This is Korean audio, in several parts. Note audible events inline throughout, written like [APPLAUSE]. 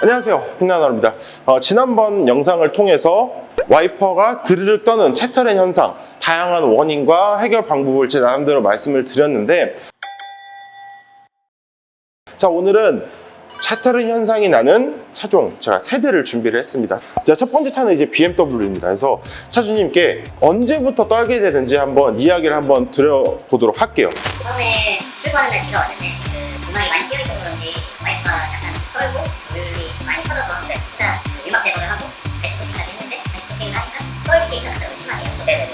안녕하세요. 핑나나입니다. 어, 지난번 영상을 통해서 와이퍼가 드르륵 떠는 채터렌 현상 다양한 원인과 해결 방법을 제 나름대로 말씀을 드렸는데 자 오늘은 채터렌 현상이 나는 차종 제가 세 대를 준비를 했습니다. 자, 첫 번째 차는 이제 BMW입니다. 그래서 차주님께 언제부터 떨게 되는지 한번 이야기를 한번 드려보도록 할게요. 처음에 출고하는 날 비가 왔는데 그 많이 끼어있어서 네네네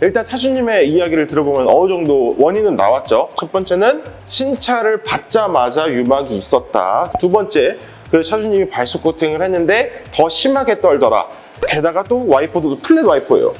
일단 타주님의 이야기를 들어보면 어느 정도 원인은 나왔죠. 첫 번째는 신차를 받자마자 유막이 있었다. 두 번째, 그래서 차주님이 발수 코팅을 했는데 더 심하게 떨더라. 게다가 또 와이퍼도 플랫 와이퍼예요.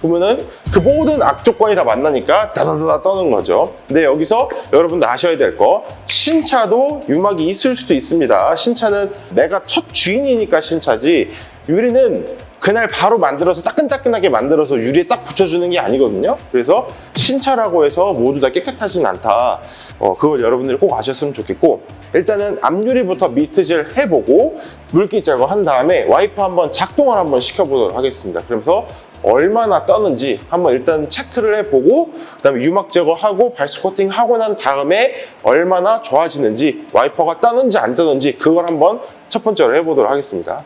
그러면은 그 모든 악조건이 다 만나니까 다다다다 떠는 거죠. 근데 여기서 여러분들 아셔야 될 거, 신차도 유막이 있을 수도 있습니다. 신차는 내가 첫 주인이니까 신차지, 유리는 그날 바로 만들어서 따끈따끈하게 만들어서 유리에 딱 붙여주는 게 아니거든요. 그래서 신차라고 해서 모두 다 깨끗하진 않다. 어, 그걸 여러분들이 꼭 아셨으면 좋겠고, 일단은 앞유리부터 미트질 해보고 물기 제거한 다음에 와이퍼 한번 작동을 한번 시켜보도록 하겠습니다. 그러면서 얼마나 떠는지 한번 일단 체크를 해보고 그다음에 유막 제거하고 발수 코팅 하고 난 다음에 얼마나 좋아지는지 와이퍼가 떠는지 안 떠는지 그걸 한번 첫 번째로 해보도록 하겠습니다.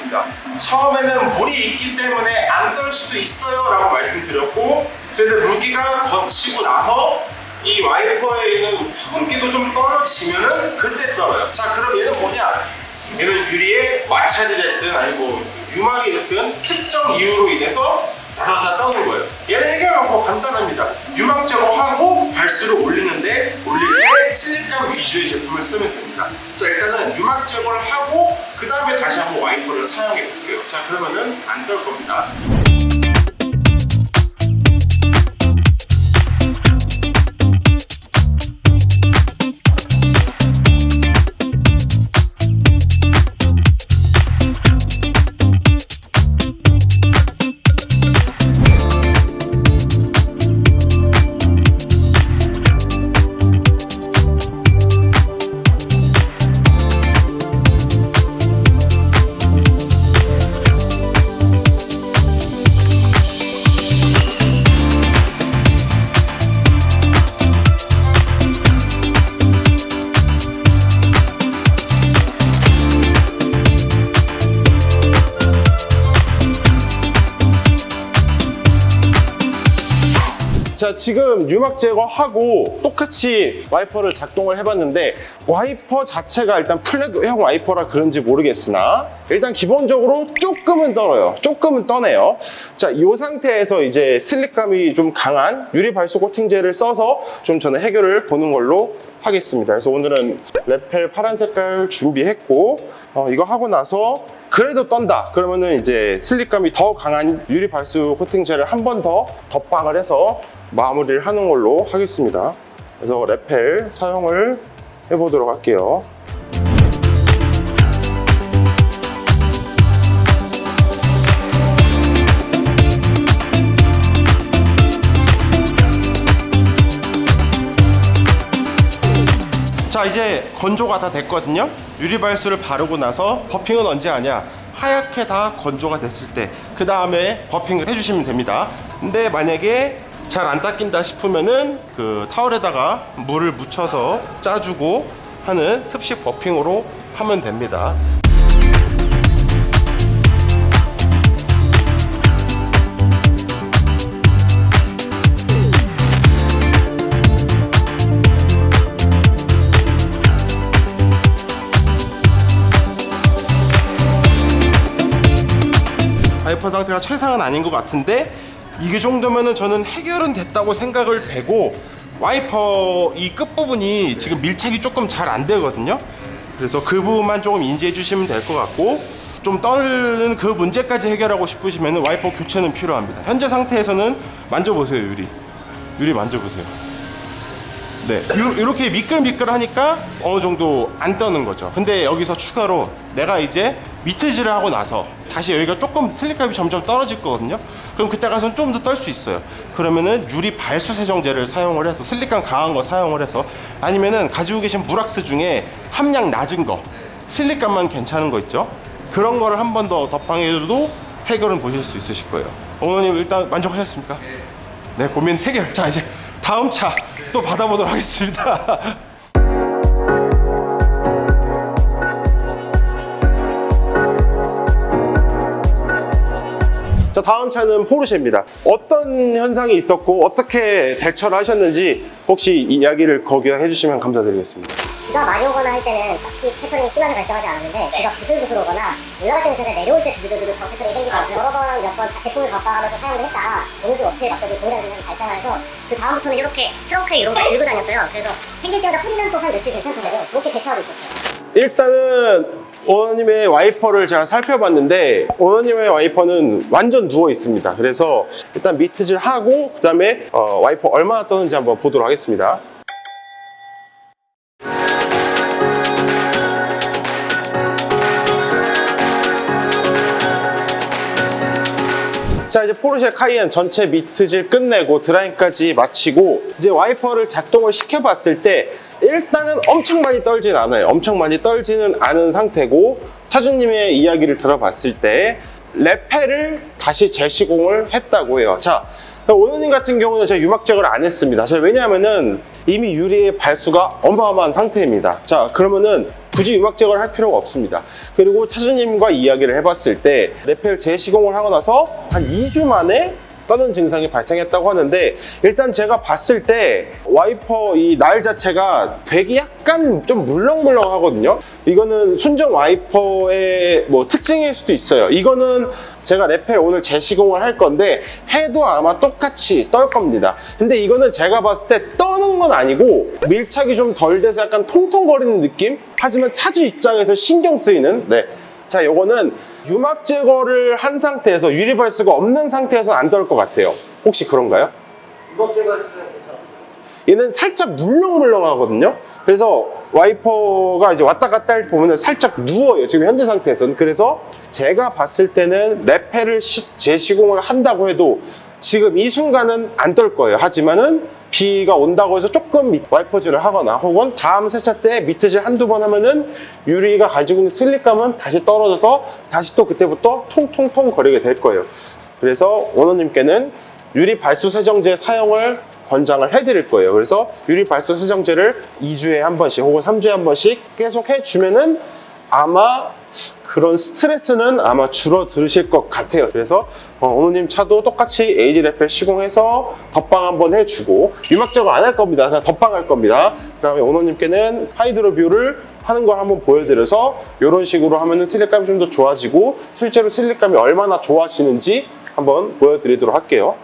얘기했습니다. 처음에는 물이 있기 때문에 안 떨 수도 있어요 라고 말씀드렸고 근데 물기가 거치고 나서 이 와이퍼에 있는 수분기도 좀 떨어지면은 그때 떨어요. 자, 그럼 얘는 뭐냐? 얘는 유리에 마찰이 됐든 아니고 유막이 됐든 특정 이유로 인해서 다다다 떠는 거예요. 얘는 해결 방법 간단합니다. 유막 제거하고 발수를 올리는데 올릴 때 슬립감 위주의 제품을 쓰면 됩니다. 자 일단은 유막 제거를 하고 그 다음에 다시 한번 와이퍼를 사용해 볼게요. 자 그러면은 안떨 겁니다. 자 지금 유막 제거하고 똑같이 와이퍼를 작동을 해봤는데 와이퍼 자체가 일단 플랫형 와이퍼라 그런지 모르겠으나 일단 기본적으로 조금은 떨어요. 조금은 떠네요. 자이 상태에서 이제 슬립감이 좀 강한 유리 발수 코팅제를 써서 좀 저는 해결을 보는 걸로 하겠습니다. 그래서 오늘은 레펠 파란 색깔 준비했고 어, 이거 하고 나서 그래도 떤다. 그러면은 이제 슬립감이 더 강한 유리 발수 코팅제를 한번 더 덧방을 해서 마무리를 하는 걸로 하겠습니다. 그래서 레펠 사용을 해보도록 할게요 자 이제 건조가 다 됐거든요. 유리발수를 바르고 나서 버핑은 언제 하냐? 하얗게 다 건조가 됐을 때 그 다음에 버핑을 해주시면 됩니다. 근데 만약에 잘 안 닦인다 싶으면은 그 타월에다가 물을 묻혀서 짜주고 하는 습식 버핑으로 하면 됩니다. 상태가 최상은 아닌 것 같은데 이게 정도면은 저는 해결은 됐다고 생각을 되고 와이퍼 이 끝부분이 지금 밀착이 조금 잘 안 되거든요. 그래서 그 부분만 조금 인지해 주시면 될 것 같고 좀 떠는 그 문제까지 해결하고 싶으시면 와이퍼 교체는 필요합니다. 현재 상태에서는 만져보세요 유리. 유리 만져보세요 네, 요- 이렇게 미끌미끌하니까 어느 정도 안 떠는 거죠. 근데 여기서 추가로 내가 이제 미트질을 하고 나서 다시 여기가 조금 슬립감이 점점 떨어질 거거든요. 그럼 그때 가서는 좀더 떨 수 있어요. 그러면은 유리 발수 세정제를 사용을 해서 슬립감 강한 거 사용을 해서 아니면은 가지고 계신 무락스 중에 함량 낮은 거 슬립감만 괜찮은 거 있죠. 그런 거를 한 번 더 덧방해도 해결은 보실 수 있으실 거예요. 어머님 일단 만족하셨습니까? 네, 고민 해결. 자, 이제 다음 차 또 받아보도록 하겠습니다. [LAUGHS] 자, 다음 차는 포르쉐입니다. 어떤 현상이 있었고 어떻게 대처를 하셨는지 혹시 이야기를 거기다 해주시면 감사드리겠습니다. 비가 많이 오거나 할 때는 딱히 패턴이 심하게 발생하지 않았는데 비가 부슬부슬 오거나 올라갈 때는 내려올 때 두두두두 더 패턴이 생기더라고요 여러 번 몇 번 제품을 바꿔가면서 사용을 했다가 어느 쪽 업체에 맡겨도 동일한 증상이 발생해서 그 다음부터는 이렇게 트렁크에 이런 거 들고 다녔어요. 그래서 생길 때마다 뿌리면 또 한 며칠 괜찮던데요 그렇게 대처하고 있었어요. 일단은 오너님의 와이퍼를 제가 살펴봤는데 오너님의 와이퍼는 완전 누워 있습니다. 그래서 일단 미트질 하고 그 다음에 와이퍼 얼마나 떠는지 한번 보도록 하겠습니다. 자 이제 포르쉐 카이엔 전체 미트질 끝내고 드라잉까지 마치고 이제 와이퍼를 작동을 시켜봤을 때 일단은 엄청 많이 떨진 않아요. 엄청 많이 떨지는 않은 상태고 차주님의 이야기를 들어봤을 때 레페를 다시 재시공을 했다고 해요. 자 오너님 같은 경우는 제가 유막 제거를 안 했습니다. 자, 왜냐하면은 이미 유리의 발수가 어마어마한 상태입니다. 자 그러면은 굳이 유막 제거를 할 필요가 없습니다. 그리고 차주님과 이야기를 해봤을 때 레펠 재시공을 하고 나서 한 2주 만에 떠는 증상이 발생했다고 하는데 일단 제가 봤을 때 와이퍼 이 날 자체가 되게 약간 좀 물렁물렁 하거든요. 이거는 순정 와이퍼의 뭐 특징일 수도 있어요. 이거는 제가 레펠 오늘 재시공을 할 건데 해도 아마 똑같이 떨 겁니다. 근데 이거는 제가 봤을 때 떠는 건 아니고 밀착이 좀 덜 돼서 약간 통통거리는 느낌? 하지만 차주 입장에서 신경 쓰이는 네. 자, 요거는 유막 제거를 한 상태에서 유리 발수가 없는 상태에서 안떨것 같아요. 혹시 그런가요? 이번 제거했을 때 괜찮아. 얘는 살짝 물렁물렁하거든요. 그래서 와이퍼가 이제 왔다 갔다 할때 보면 살짝 누워요. 지금 현재 상태에서는. 그래서 제가 봤을 때는 레페를 시- 재시공을 한다고 해도 지금 이 순간은 안 떨 거예요. 하지만은 비가 온다고 해서 조금 밑- 와이퍼질을 하거나 혹은 다음 세차 때 미트질 한두 번 하면은 유리가 가지고 있는 슬립감은 다시 떨어져서 다시 또 그때부터 통통통 거리게 될 거예요. 그래서 원호님께는 유리 발수 세정제 사용을 권장을 해드릴 거예요. 그래서 유리 발수 세정제를 2주에 한 번씩 혹은 3주에 한 번씩 계속 해주면은 아마 그런 스트레스는 아마 줄어드실 것 같아요. 그래서 어, 오너님 차도 똑같이 에이지 레펠 시공해서 덧방 한번 해주고 유막 제거 안 할 겁니다. 그냥 덧방 할 겁니다. 그 다음에 오너님께는 하이드로 뷰를 하는 걸 한번 보여드려서 이런 식으로 하면 은 슬립감이 좀 더 좋아지고 실제로 슬립감이 얼마나 좋아지는지 한번 보여드리도록 할게요.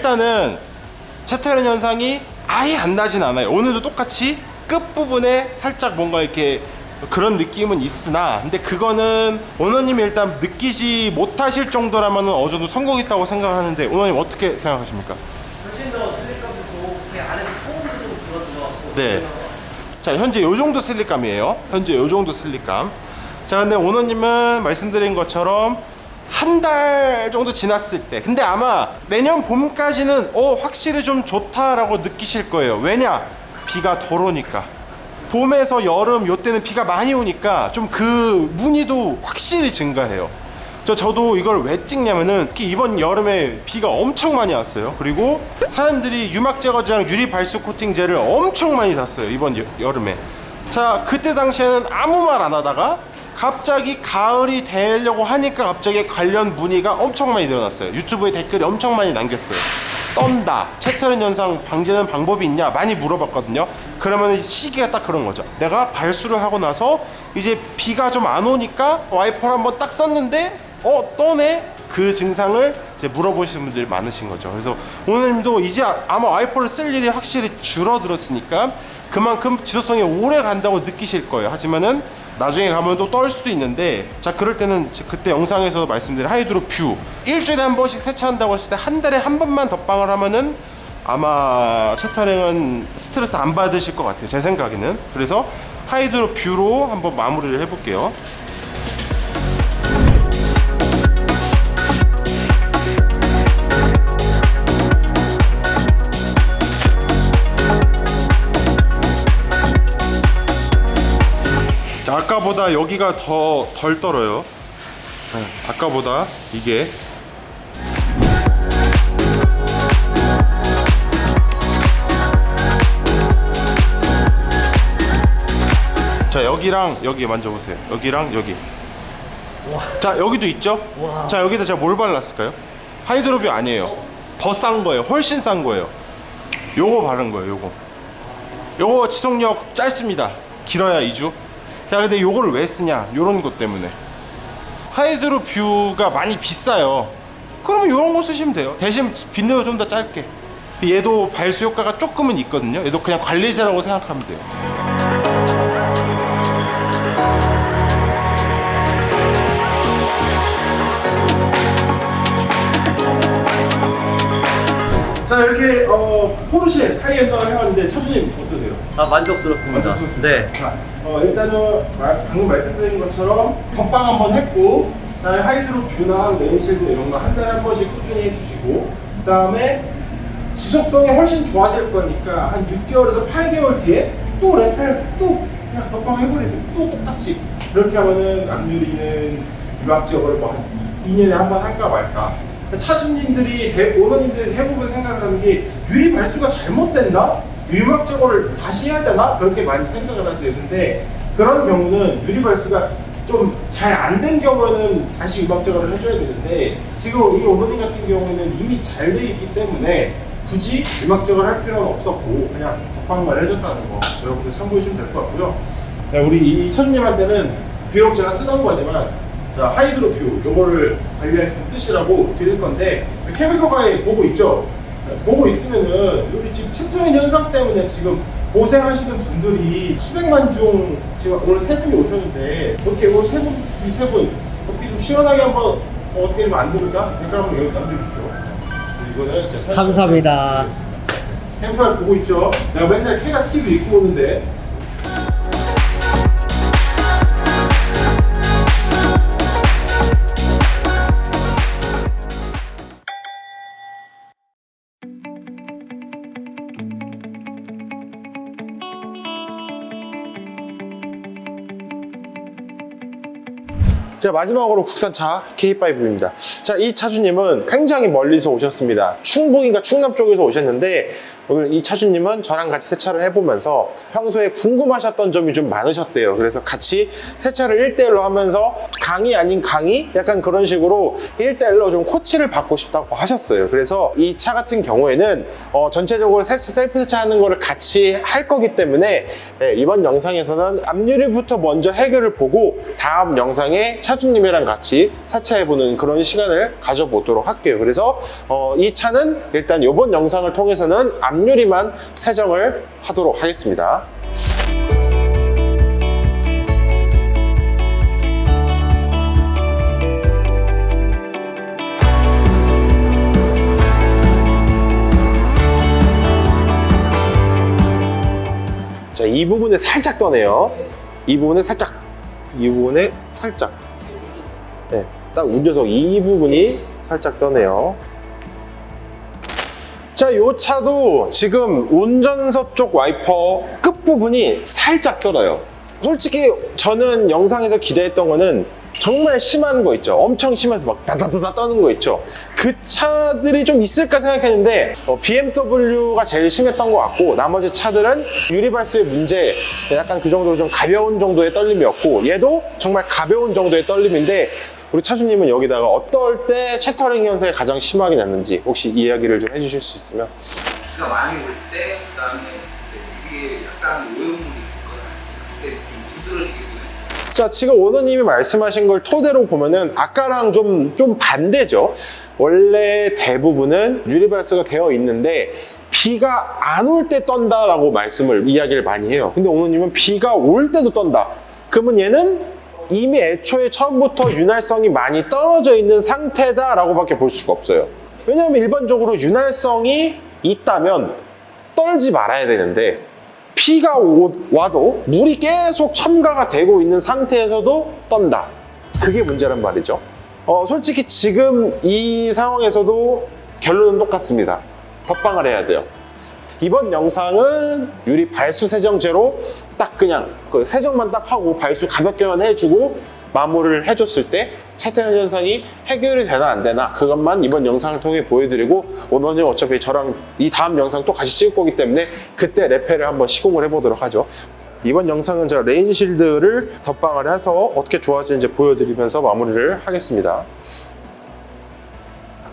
일단은 채터는 현상이 아예 안 나진 않아요 오늘도 똑같이 끝부분에 살짝 뭔가 이렇게 그런 느낌은 있으나 근데 그거는 오너님이 일단 느끼지 못하실 정도라면 어느 정도 성공했다고 생각하는데 오너님 어떻게 생각하십니까? 훨씬 더 슬립감도 좋고 그 안에서 소음도 좀 줄어든 것 같고. 네. 자, 현재 요 정도 슬립감이에요. 현재 요 정도 슬립감. 자, 근데 오너님은 말씀드린 것처럼 한 달 정도 지났을 때. 근데 아마 내년 봄까지는 어 확실히 좀 좋다라고 느끼실 거예요. 왜냐? 비가 덜 오니까. 봄에서 여름 요때는 비가 많이 오니까 좀 그 무늬도 확실히 증가해요. 저 저도 이걸 왜 찍냐면은 특히 이번 여름에 비가 엄청 많이 왔어요. 그리고 사람들이 유막 제거제랑 유리 발수 코팅제를 엄청 많이 샀어요 이번 여, 여름에. 자 그때 당시에는 아무 말 안 하다가 갑자기 가을이 되려고 하니까 갑자기 관련 문의가 엄청 많이 늘어났어요. 유튜브에 댓글이 엄청 많이 남겼어요. 떤다. 채터린 현상 방지하는 방법이 있냐? 많이 물어봤거든요. 그러면 시기가 딱 그런 거죠. 내가 발수를 하고 나서 이제 비가 좀 안 오니까 와이퍼를 한번 딱 썼는데 어 떠네? 그 증상을 이제 물어보시는 분들이 많으신 거죠. 그래서 오늘도 이제 아마 와이퍼를 쓸 일이 확실히 줄어들었으니까 그만큼 지속성이 오래 간다고 느끼실 거예요. 하지만은 나중에 가면 또 떨 수도 있는데 자 그럴 때는 지- 그때 영상에서 말씀드린 하이드로 뷰 일주일에 한 번씩 세차한다고 했을 때 한 달에 한 번만 덧방을 하면은 아마 첫 타령은 스트레스 안 받으실 것 같아요 제 생각에는. 그래서 하이드로 뷰로 한번 마무리를 해볼게요 아까보다 여기가 더 덜 떨어요. 네, 아까보다 이게 자 여기랑 여기 만져보세요. 여기랑 여기. 자 여기도 있죠? 자 여기다 제가 뭘 발랐을까요? 하이드로뷰 아니에요. 더 싼 거예요. 훨씬 싼 거예요. 요거 바른 거예요. 요거. 요거 지속력 짧습니다. 길어야 2주. 자, 근데 요거를 왜 쓰냐? 요런 것 때문에. 하이드로 뷰가 많이 비싸요. 그러면 요런 거 쓰시면 돼요. 대신 빈도가 좀더 짧게. 얘도 발수 효과가 조금은 있거든요. 얘도 그냥 관리제라고 생각하면 돼요. 자, 이렇게 어, 포르쉐 카이엔더를 해왔는데 차주님 어떠세요? 아 만족스럽습니다. 만족스럽습니다. 네. 자, 어, 일단은 말- 방금 말씀드린 것처럼 덧방 한번 했고, 그다음에 하이드로 뷰나 레인실드 이런 거 한 달에 한 번씩 꾸준히 해주시고, 그다음에 지속성이 훨씬 좋아질 거니까 한 6개월에서 8개월 뒤에 또 레펠 또 그냥 덧방 해버리세요. 또 똑같이 이렇게 하면은 앞유리는 유막 지역을 뭐한 2년에 한 번 할까 말까. 차주님들이 대- 오너님들이 대부분 생각하는 게 유리 발수가 잘못된다? 제거를 다시 해야 되나? 그렇게 많이 생각을 하세요. 근데 그런 경우는 유리 발수가 좀 잘 안 된 경우에는 다시 제거를 해줘야 되는데 지금 우리 오너님 같은 경우에는 이미 잘 돼 있기 때문에 굳이 제거를 할 필요는 없었고 그냥 덧방만 해줬다는 거 여러분들 참고해 주시면 될 것 같고요. 네, 우리 이 차주님한테는 비록 제가 쓰던 거지만 자, 하이드로 뷰 요거를 관리할 때 쓰시라고 드릴 건데 케미컬 가에 보고 있죠? 네, 보고 있으면은 여기 지금 채토인 현상 때문에 지금 고생하시는 분들이 수백만 중 지금 오늘 세 분이 오셨는데 어떻게 오늘 세 분, 이 세 분 어떻게 좀 시원하게 한번 어, 안 됩니까? 댓글 한번 여기 남겨주시죠. 이거는 감사합니다. 캠프를 보고 있죠? 내가 맨날 캐가 TV 입고 오는데 자 마지막으로 국산차 K5입니다. 자 이 차주님은 굉장히 멀리서 오셨습니다. 충북인가 충남 쪽에서 오셨는데 오늘 이 차주님은 저랑 같이 세차를 해보면서 평소에 궁금하셨던 점이 좀 많으셨대요. 그래서 같이 세차를 1대1로 하면서 강의 아닌 강의? 약간 그런 식으로 1대1로 좀 코치를 받고 싶다고 하셨어요. 그래서 이 차 같은 경우에는 어, 전체적으로 세- 셀프 세차하는 거를 같이 할 거기 때문에 예, 이번 영상에서는 앞유리부터 먼저 해결을 보고 다음 영상에 차주님이랑 같이 세차해보는 그런 시간을 가져보도록 할게요. 그래서 어, 이 차는 일단 이번 영상을 통해서는 앞 유리만 세정을 하도록 하겠습니다. 자, 이 부분에 살짝 떠네요. 이 부분에 살짝, 이 부분에 살짝. 네. 딱 운전석 이 부분이 살짝 떠네요. 자, 요 차도 지금 운전석 쪽 와이퍼 끝부분이 살짝 떨어요. 솔직히 저는 영상에서 기대했던 거는 정말 심한 거 있죠. 엄청 심해서 막 다다다다 떠는 거 있죠. 그 차들이 좀 있을까 생각했는데 어, BMW가 제일 심했던 것 같고 나머지 차들은 유리발수의 문제 약간 그 정도로 좀 가벼운 정도의 떨림이었고 얘도 정말 가벼운 정도의 떨림인데 우리 차주님은 여기다가 어떨 때 채터링 현상이 가장 심하게 났는지 혹시 이야기를 좀 해주실 수 있으면 비가 많이 올 때, 그다음에 이제 위에 약간 오염물이 있거나 그때 좀 두드러지게 자, 지금 오너님이 말씀하신 걸 토대로 보면은 아까랑 좀, 좀 반대죠. 원래 대부분은 유리발수가 되어 있는데 비가 안 올 때 떤다라고 말씀을 이야기를 많이 해요. 근데 오너님은 비가 올 때도 떤다. 그러면 얘는 이미 애초에 처음부터 윤활성이 많이 떨어져 있는 상태다라고 밖에 볼 수가 없어요. 왜냐하면 일반적으로 윤활성이 있다면 떨지 말아야 되는데 피가 오- 와도 물이 계속 첨가가 되고 있는 상태에서도 떤다. 그게 문제란 말이죠. 어, 솔직히 지금 이 상황에서도 결론은 똑같습니다. 덧방을 해야 돼요. 이번 영상은 유리 발수 세정제로 딱 그냥 그 세정만 딱 하고 발수 가볍게만 해주고 마무리를 해줬을 때 차태현 현상이 해결이 되나 안 되나 그것만 이번 영상을 통해 보여드리고 오늘은 어차피 저랑 이 다음 영상 또 같이 찍을 거기 때문에 그때 레페를 한번 시공을 해보도록 하죠. 이번 영상은 제가 레인실드를 덧방을 해서 어떻게 좋아지는지 보여드리면서 마무리를 하겠습니다.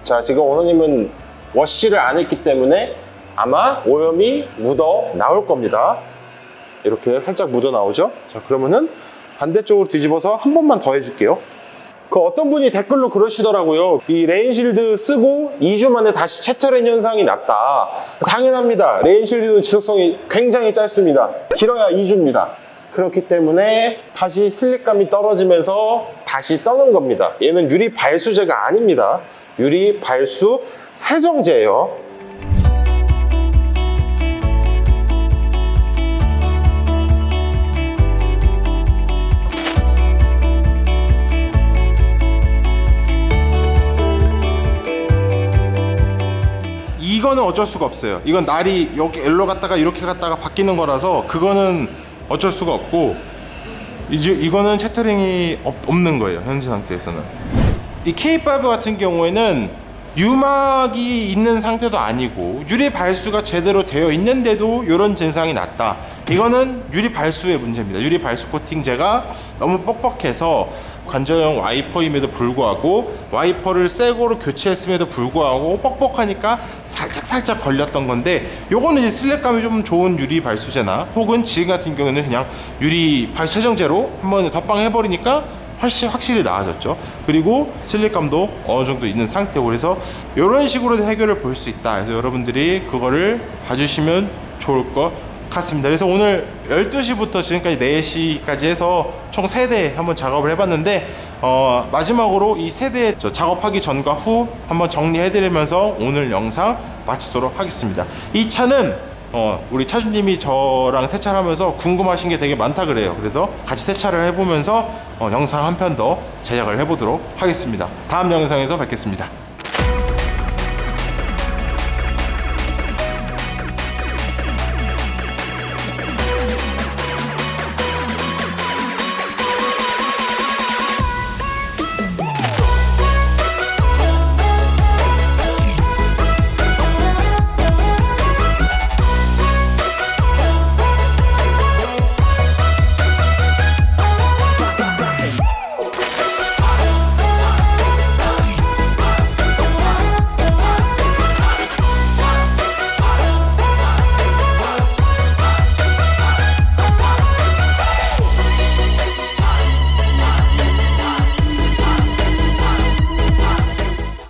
자, 지금 오너님은 워시를 안 했기 때문에 아마 오염이 묻어 나올 겁니다. 이렇게 살짝 묻어 나오죠? 자, 그러면은 반대쪽으로 뒤집어서 한 번만 더 해줄게요. 그 어떤 분이 댓글로 그러시더라고요. 이 레인실드 쓰고 2주 만에 다시 채터렌 현상이 났다. 당연합니다. 레인실드는 지속성이 굉장히 짧습니다. 길어야 2주입니다. 그렇기 때문에 다시 슬립감이 떨어지면서 다시 떠는 겁니다. 얘는 유리 발수제가 아닙니다. 유리 발수 세정제예요. 이거는 어쩔 수가 없어요. 이건 날이 여기 일로 갔다가 이렇게 갔다가 바뀌는 거라서 그거는 어쩔 수가 없고 이제 이거는 채터링이 없, 없는 거예요. 현재 상태에서는. 이 K5 같은 경우에는 유막이 있는 상태도 아니고 유리 발수가 제대로 되어 있는데도 이런 증상이 났다. 이거는 유리 발수의 문제입니다. 유리 발수 코팅제가 너무 뻑뻑해서 관절형 와이퍼임에도 불구하고 와이퍼를 새 거로 교체했음에도 불구하고 뻑뻑하니까 살짝 살짝 걸렸던 건데 요거는 이제 슬랩감이 좀 좋은 유리 발수제나 혹은 지금 같은 경우는 그냥 유리 발수 세정제로 한번 덧방 해 버리니까 훨씬 확실히 나아졌죠. 그리고 슬립감도 어느 정도 있는 상태고 그래서 이런 식으로 해결을 볼 수 있다. 그래서 여러분들이 그거를 봐주시면 좋을 것 같습니다. 그래서 오늘 12시부터 지금까지 4시까지 해서 총 3대 한번 작업을 해봤는데 어, 마지막으로 이 세대 저 작업하기 전과 후 한번 정리해드리면서 오늘 영상 마치도록 하겠습니다. 이 차는 어, 우리 차주님이 저랑 세차하면서 궁금하신 게 되게 많다 그래요. 그래서 같이 세차를 해보면서 어, 영상 한 편 더 제작을 해보도록 하겠습니다. 다음 영상에서 뵙겠습니다.